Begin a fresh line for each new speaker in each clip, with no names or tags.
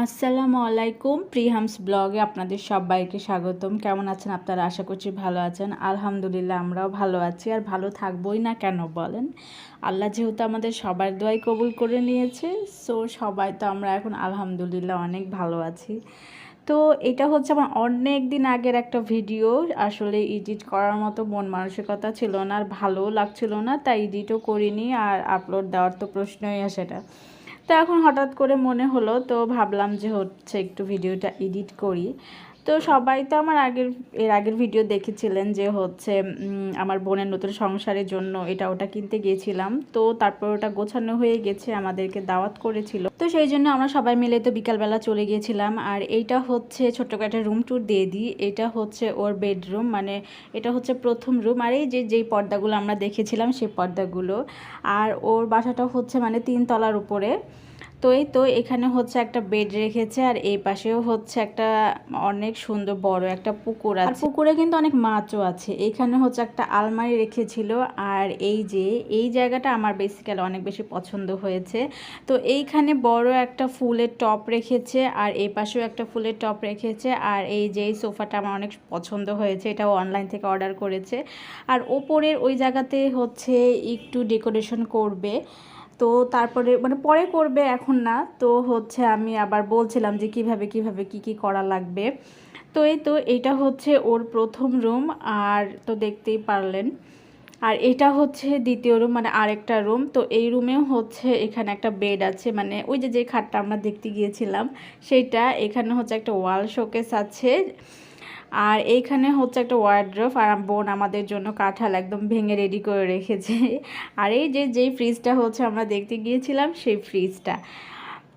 আসসালামু আলাইকুম, প্রিহামস ব্লগে আপনাদের সবাইকে স্বাগতম। কেমন আছেন আপনারা? আশা করছি ভালো আছেন। আলহামদুলিল্লাহ, আমরাও ভালো আছি। আর ভালো থাকবোই না কেন বলেন? আল্লাহ যেহেতু আমাদের সবার দোয়াই কবুল করে নিয়েছে, সো সবাই তো আমরা এখন আলহামদুলিল্লাহ অনেক ভালো আছি। তো এটা হচ্ছে আমার অনেক দিন আগের একটা ভিডিও। আসলে এডিট করার মতো মন মানসিকতা ছিল না আর ভালোও লাগছিল না, তাই এডিটও করিনি আর আপলোড দেওয়ার তো প্রশ্নই আসে না। তো এখন হঠাৎ করে মনে হলো তো ভাবলাম যে হচ্ছে একটু ভিডিওটা এডিট করি। তো সবাই তো আমার আগের, এর আগের ভিডিও দেখেছিলেন যে হচ্ছে আমার বোনের নতুন সংসারের জন্য এটা ওটা কিনতে গিয়েছিলাম। তো তারপর ওটা গোছানো হয়ে গেছে, আমাদেরকে দাওয়াত করেছিল। তো সেই জন্য আমরা সবাই মিলে তো বিকালবেলা চলে গিয়েছিলাম। আর এইটা হচ্ছে ছোট্ট একটা রুম ট্যুর দিয়ে দিই। এটা হচ্ছে ওর বেডরুম মানে এটা হচ্ছে প্রথম রুম আর এই যে, যেই পর্দাগুলো আমরা দেখেছিলাম, সেই পর্দাগুলো। আর ওর বাসাটা হচ্ছে মানে তিন তলার উপরে। তো এই তো এখানে হচ্ছে একটা বেড রেখেছে আর এই পাশেও হচ্ছে একটা অনেক সুন্দর বড় একটা পুকুর আছে। পুকুরে কিন্তু অনেক মাছও আছে। এখানে হচ্ছে একটা আলমারি রেখেছিল আর এই যে এই জায়গাটা আমার বেসিক্যালি অনেক বেশি পছন্দ হয়েছে। তো এইখানে বড় একটা ফুলের টপ রেখেছে আর এই পাশেও একটা ফুলের টপ রেখেছে আর এই যে এই সোফাটা আমার অনেক পছন্দ হয়েছে এটাও অনলাইন থেকে অর্ডার করেছে। আর ওপরের ওই জায়গাতে হচ্ছে একটু ডেকোরেশন করবে। তো তারপরে মানে পরে করবে এখন না। তো হচ্ছে আমি আবার বলছিলাম যে কীভাবে কীভাবে কি কি করা লাগবে। তো এই তো এটা হচ্ছে ওর প্রথম রুম, আর তো দেখতেই পারলেন। আর এটা হচ্ছে দ্বিতীয় রুম মানে আরেকটা রুম। তো এই রুমেও হচ্ছে এখানে একটা বেড আছে মানে ওই যে যে খাটটা আমরা দেখতে গিয়েছিলাম, সেইটা এখানে হচ্ছে একটা ওয়াল শোকেস আছে। আর এইখানে হচ্ছে একটা ওয়ার্ড্রফ আর বোন আমাদের জন্য কাঁঠাল একদম ভেঙে রেডি করে রেখেছে। আর এই যে, যেই ফ্রিজটা হচ্ছে আমরা দেখতে গিয়েছিলাম, সেই ফ্রিজটা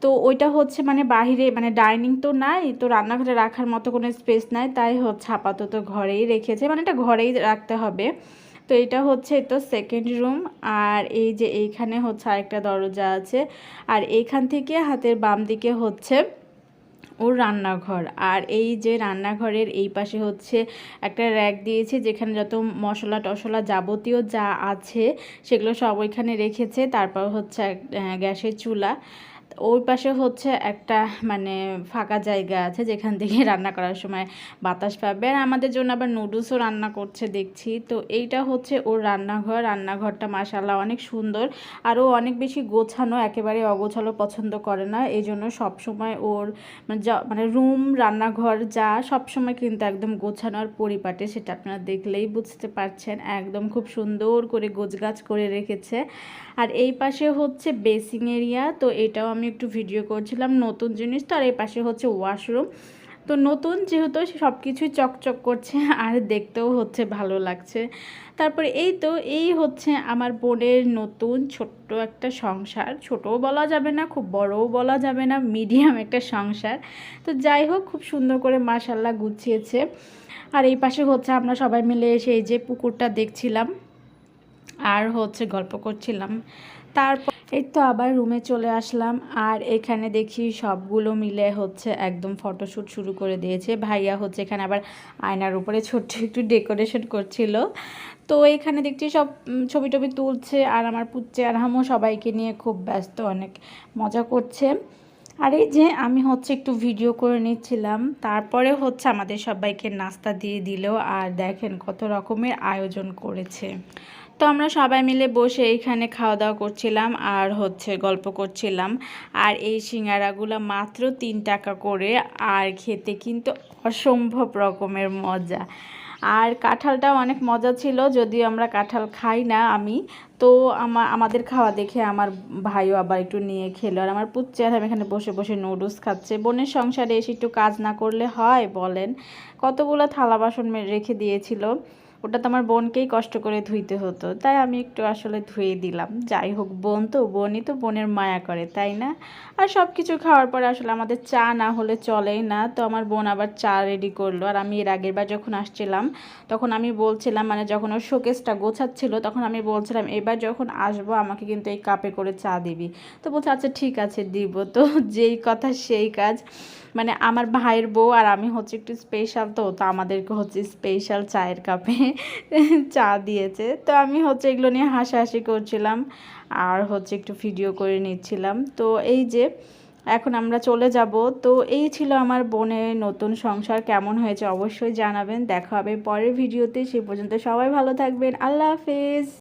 তো ওইটা হচ্ছে মানে বাহিরে মানে ডাইনিং তো নাই, তো রান্নাঘরে রাখার মতো কোনো স্পেস নাই, তাই হচ্ছে আপাতত ঘরেই রেখেছে। মানে এটা ঘরেই রাখতে হবে। তো এটা হচ্ছে তো সেকেন্ড রুম আর এই যে এইখানে হচ্ছে আরেকটা দরজা আছে। আর এইখান থেকে হাতের বাম দিকে হচ্ছে ওর রান্নাঘর। আর এই যে রান্নাঘরের এই পাশে হচ্ছে একটা র্যাক দিয়েছে, যেখানে যত মশলা টশলা যাবতীয় যা আছে, সেগুলো সব ওইখানে রেখেছে। তারপর হচ্ছে গ্যাসের চুলা। ওই পাশে হচ্ছে একটা মানে ফাঁকা জায়গা আছে যেখান থেকে রান্না করার সময় বাতাস পাবে। আর আমাদের জন্য আবার নুডলসও রান্না করছে দেখছি। তো এইটা হচ্ছে ওর রান্নাঘর। রান্নাঘরটা মাসাল্লাহ অনেক সুন্দর। আর ও অনেক বেশি গোছানো, একেবারে অগোছালো পছন্দ করে না। এই জন্য সবসময় ওর মানে মানে রুম, রান্নাঘর যা সবসময় কিন্তু একদম গোছানো আর পরিপাটে সেটা আপনারা দেখলেই বুঝতে পারছেন। একদম খুব সুন্দর করে গোছগাছ করে রেখেছে। আর এই পাশে হচ্ছে বেসিং এরিয়া, তো এটাও আমি একটু ভিডিও করছিলাম নতুন জিনিস তো আর এই পাশে হচ্ছে ওয়াশরুম তো নতুন যেহেতু সব কিছুই চকচক করছে, আর দেখতেও হচ্ছে ভালো লাগছে। তারপরে এই তো, এই হচ্ছে আমার বোনের নতুন ছোট্ট একটা সংসার। ছোটও বলা যাবে না, খুব বড়ও বলা যাবে না মিডিয়াম একটা সংসার। তো যাই হোক, খুব সুন্দর করে মাসাল্লাহ গুছিয়েছে। আর এই পাশে হচ্ছে আমরা সবাই মিলে এসে এই যে পুকুরটা দেখছিলাম, আর হচ্ছে গল্প করছিলাম। তারপর এই তো আবার রুমে চলে আসলাম। আর এখানে দেখি সবগুলো মিলে হচ্ছে একদম ফটোশ্যুট শুরু করে দিয়েছে। ভাইয়া হচ্ছে এখানে আবার আয়নার উপরে ছোট্ট একটু ডেকোরেশন করছিল। তো এখানে দেখছি সব ছবি টবি তুলছে আর আমার পুচ্ছে আর হামও সবাইকে নিয়ে খুব ব্যস্ত, অনেক মজা করছে। আর এই যে আমি হচ্ছে একটু ভিডিও করে নিচ্ছিলাম। তারপরে হচ্ছে আমাদের সবাইকে নাস্তা দিয়ে দিল। আর দেখেন কত রকমের আয়োজন করেছে। তো আমরা সবাই মিলে বসে এইখানে খাওয়া দাওয়া করছিলাম আর হচ্ছে গল্প করছিলাম। আর এই সিঙ্গারাগুলো মাত্র তিন টাকা করে আর খেতে কিন্তু অসম্ভব রকমের মজা। আর কাঁঠালটাও অনেক মজা ছিল, যদিও আমরা কাঁঠাল খাই না আমি। তো আমার আমাদের খাওয়া দেখে আমার ভাইও আবার একটু নিয়ে খেলো। আর আমার পুচ্ছে আর আমি এখানে বসে বসে নুডলস খাচ্ছে। বোনের সংসারে এসে একটু কাজ না করলে হয় বলেন। কতগুলো থালা বাসন রেখে দিয়েছিল। ওটা তো আমার বোনকেই কষ্ট করে ধুইতে হতো, তাই আমি একটু আসলে ধুয়ে দিলাম। যাই হোক, বোন তো, বোনই তো বোনের মায়া করে, তাই না? আর সব কিছু খাওয়ার পরে আসলে আমাদের চা না হলে চলেই না, তো আমার বোন আবার চা রেডি করল। আর আমি এর আগের বার যখন আসছিলাম, তখন আমি বলছিলাম মানে যখন ওর শোকেসটা গোছাচ্ছিল, তখন আমি বলছিলাম, এবার যখন আসব, আমাকে কিন্তু এই কাপে করে চা দিবি। তো বলছে আচ্ছা ঠিক আছে, দিব। তো যেই কথা সেই কাজ মানে আমার ভাইয়ের বউ আর আমি হচ্ছে একটু স্পেশাল তো তো আমাদেরকে হচ্ছে স্পেশাল চায়ের কাপে চা দিয়েছে। তো আমি হচ্ছে এগুলো নিয়ে হাসাহাসি করছিলাম আর হচ্ছে একটু ভিডিও করে নিচ্ছিলাম। তো এই যে, এখন আমরা চলে যাব। তো এই ছিল আমার বোনের নতুন সংসার, কেমন হয়েছে অবশ্যই জানাবেন। দেখা হবে পরের ভিডিওতে সে পর্যন্ত সবাই ভালো থাকবেন। আল্লাহ হাফেজ।